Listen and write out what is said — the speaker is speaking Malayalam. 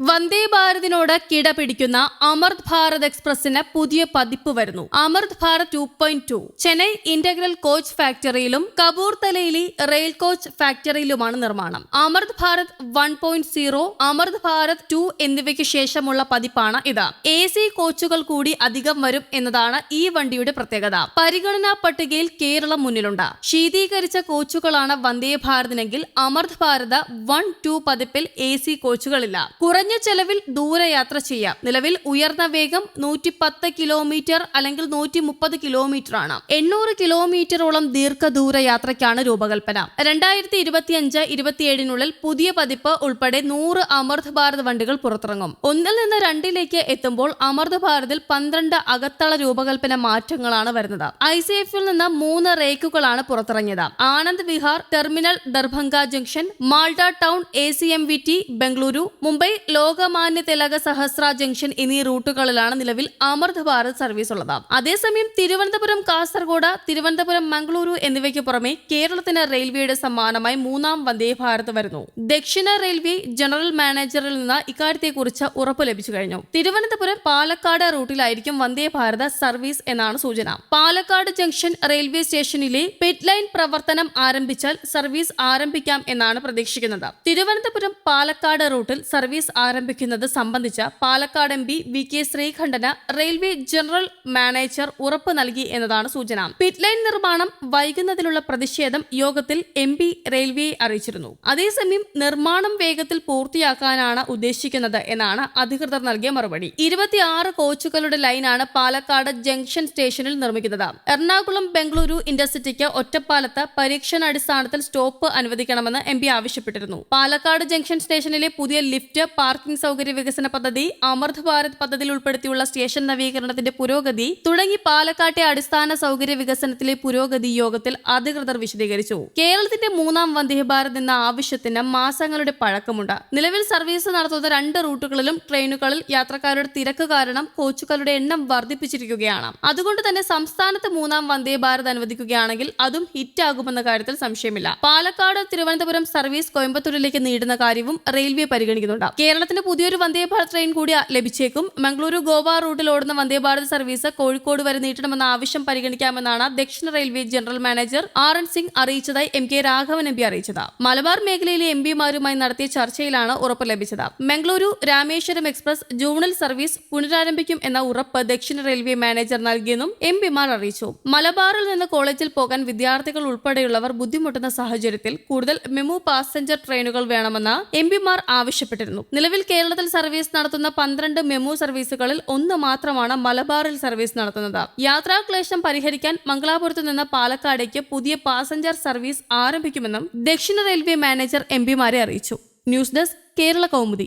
വന്ദേ ഭാരതിനോട് കിടപിടിക്കുന്ന അമൃത് ഭാരത് എക്സ്പ്രസിന് പുതിയ പതിപ്പ് വരുന്നു. Amrit Bharat two point two. Chennai integral coach ഫാക്ടറിയിലും കപൂർത്തലയിലെ റെയിൽ കോച്ച് ഫാക്ടറിയിലുമാണ് നിർമ്മാണം. Amrit Bharat one point zero Amrit Bharat two എന്നിവയ്ക്ക് ശേഷമുള്ള പതിപ്പാണ് ഇത്. എ സി കോച്ചുകൾ കൂടി അധികം വരും എന്നതാണ് ഈ വണ്ടിയുടെ പ്രത്യേകത. പരിഗണനാ പട്ടികയിൽ കേരളം മുന്നിലുണ്ട്. ശീതീകരിച്ച കോച്ചുകളാണ് വന്ദേ ഭാരതിനെങ്കിൽ അമൃത് ഭാരത് വൺ ടു പതിപ്പിൽ എ സി കോച്ചുകളില്ല. കുറഞ്ഞ ചെലവിൽ ദൂരയാത്ര ചെയ്യാം. നിലവിൽ ഉയർന്ന വേഗം നൂറ്റി പത്ത് കിലോമീറ്റർ അല്ലെങ്കിൽ നൂറ്റി മുപ്പത് കിലോമീറ്റർ ആണ് എണ്ണൂറ് കിലോമീറ്ററോളം ദീർഘദൂര യാത്രയ്ക്കാണ് രൂപകൽപ്പന. രണ്ടായിരത്തി ഇരുപത്തി അഞ്ച് ഇരുപത്തിയേഴിനുള്ളിൽ പുതിയ പതിപ്പ് ഉൾപ്പെടെ നൂറ് അമൃത് ഭാരത് വണ്ടികൾ പുറത്തിറങ്ങും. ഒന്നിൽ നിന്ന് രണ്ടിലേക്ക് എത്തുമ്പോൾ അമൃത് ഭാരതിൽ പന്ത്രണ്ട് അകത്തള രൂപകൽപ്പന മാറ്റങ്ങളാണ് വരുന്നത്. ഐ സി എഫിൽ നിന്ന് മൂന്ന് റേക്കുകളാണ് പുറത്തിറങ്ങിയത്. Anand Vihar terminal Darbhanga junction Malda town A C M V T Bengaluru Mumbai Lokmanya Tilak Saharsa junction എന്നീ റൂട്ടുകളിലാണ് നിലവിൽ അമൃത് ഭാരത് സർവീസ് ഉള്ളത്. അതേസമയം തിരുവനന്തപുരം കാസർഗോഡ് തിരുവനന്തപുരം മംഗളൂരു എന്നിവയ്ക്ക് പുറമെ കേരളത്തിന് റെയിൽവേയുടെ സമ്മാനമായി മൂന്നാം വന്ദേ ഭാരത് വരുന്നു. ദക്ഷിണ റെയിൽവേ ജനറൽ മാനേജറിൽ നിന്ന് ഇക്കാര്യത്തെക്കുറിച്ച് ഉറപ്പ് ലഭിച്ചു കഴിഞ്ഞു. തിരുവനന്തപുരം പാലക്കാട് റൂട്ടിലായിരിക്കും വന്ദേ ഭാരത് സർവീസ് എന്നാണ് സൂചന. പാലക്കാട് ജംഗ്ഷൻ റെയിൽവേ സ്റ്റേഷനിലെ പിറ്റ് ലൈൻ പ്രവർത്തനം ആരംഭിച്ചാൽ സർവീസ് ആരംഭിക്കാം എന്നാണ് പ്രതീക്ഷിക്കുന്നത്. തിരുവനന്തപുരം പാലക്കാട് റൂട്ടിൽ സർവീസ് ആരംഭിക്കുന്നത് സംബന്ധിച്ച Palakkad M P V K Sreekandan railway general manager ഉറപ്പ് നൽകി എന്നതാണ് സൂചന. പിറ്റ് ലൈൻ നിർമ്മാണം വൈകുന്നതിലുള്ള പ്രതിഷേധം യോഗത്തിൽ എം പി റെയിൽവേയെ അറിയിച്ചിരുന്നു. അതേസമയം നിർമ്മാണം വേഗത്തിൽ പൂർത്തിയാക്കാനാണ് ഉദ്ദേശിക്കുന്നത് എന്നാണ് അധികൃതർ നൽകിയ മറുപടി. ഇരുപത്തിയാറ് കോച്ചുകളുടെ ലൈനാണ് പാലക്കാട് ജംഗ്ഷൻ സ്റ്റേഷനിൽ നിർമ്മിക്കുന്നത്. എറണാകുളം ബംഗളൂരു ഇന്റർസിറ്റിക്ക് ഒറ്റപ്പാലത്ത് പരീക്ഷണാടിസ്ഥാനത്തിൽ സ്റ്റോപ്പ് അനുവദിക്കണമെന്ന് എം പി ആവശ്യപ്പെട്ടിരുന്നു. പാലക്കാട് ജംഗ്ഷൻ സ്റ്റേഷനിലെ പുതിയ ലിഫ്റ്റ് പാർക്കിംഗ് സൗകര്യ വികസന പദ്ധതി അമൃത് ഭാരത് പദ്ധതിയിൽ ഉൾപ്പെടുത്തിയുള്ള സ്റ്റേഷൻ നവീകരണത്തിന്റെ പുരോഗതി തുടങ്ങി പാലക്കാട്ടെ അടിസ്ഥാന സൗകര്യ വികസനത്തിലെ പുരോഗതി യോഗത്തിൽ അധികൃതർ വിശദീകരിച്ചു. കേരളത്തിന്റെ മൂന്നാം വന്ദേ ഭാരത് എന്ന ആവശ്യത്തിന് മാസങ്ങളുടെ പഴക്കമുണ്ട്. നിലവിൽ സർവീസ് നടത്തുന്ന രണ്ട് റൂട്ടുകളിലും ട്രെയിനുകളിൽ യാത്രക്കാരുടെ തിരക്ക് കാരണം കോച്ചുകളുടെ എണ്ണം വർദ്ധിപ്പിച്ചിരിക്കുകയാണ്. അതുകൊണ്ട് തന്നെ സംസ്ഥാനത്ത് മൂന്നാം വന്ദേ ഭാരത് അനുവദിക്കുകയാണെങ്കിൽ അതും ഹിറ്റാകുമെന്ന കാര്യത്തിൽ സംശയമില്ല. പാലക്കാട് തിരുവനന്തപുരം സർവീസ് കോയമ്പത്തൂരിലേക്ക് നീടുന്ന കാര്യവും റെയിൽവേ പരിഗണിക്കുന്നുണ്ട്. കേരളത്തിന് പുതിയൊരു വന്ദേ ഭാരത് ട്രെയിൻ കൂടി ലഭിച്ചേക്കും. മംഗളൂരു ഗോവ റൂട്ടിൽ ഓടുന്ന വന്ദേ ഭാരത് സർവീസ് കോഴിക്കോട് വരെ നീട്ടണമെന്ന ആവശ്യം പരിഗണിക്കാമെന്നാണ് ദക്ഷിണ railway general manager R N Singh അറിയിച്ചതായി M K Raghavan M P അറിയിച്ചത്. മലബാർ മേഖലയിലെ എം പിമാരുമായി നടത്തിയ ചർച്ചയിലാണ് ഉറപ്പ് ലഭിച്ചത്. മംഗളൂരു രാമേശ്വരം എക്സ്പ്രസ് ജൂണൽ സർവീസ് പുനരാരംഭിക്കും എന്ന ഉറപ്പ് ദക്ഷിണ റെയിൽവേ മാനേജർ നൽകിയെന്നും എം പിമാർ അറിയിച്ചു. മലബാറിൽ നിന്ന് കോളേജിൽ പോകാൻ വിദ്യാർത്ഥികൾ ഉൾപ്പെടെയുള്ളവർ ബുദ്ധിമുട്ടുന്ന സാഹചര്യത്തിൽ കൂടുതൽ മെമു പാസഞ്ചർ ട്രെയിനുകൾ വേണമെന്ന് എം പിമാർ ആവശ്യപ്പെട്ടിരുന്നു. നിലവിൽ കേരളത്തിൽ സർവീസ് നടത്തുന്ന പന്ത്രണ്ട് മെമു സർവീസുകളിൽ ഒന്ന് മാത്രമാണ് മലബാറിൽ സർവീസ് നടത്തുന്നത്. യാത്രാക്ലേശം പരിഹരിക്കാൻ മംഗലാപുരത്ത് നിന്ന് പാലക്കാടേക്ക് പുതിയ പാസഞ്ചർ സർവീസ് ആരംഭിക്കുമെന്നും ദക്ഷിണ റെയിൽവേ മാനേജർ എം പിമാരെ അറിയിച്ചു. News desk Kerala Kaumudi.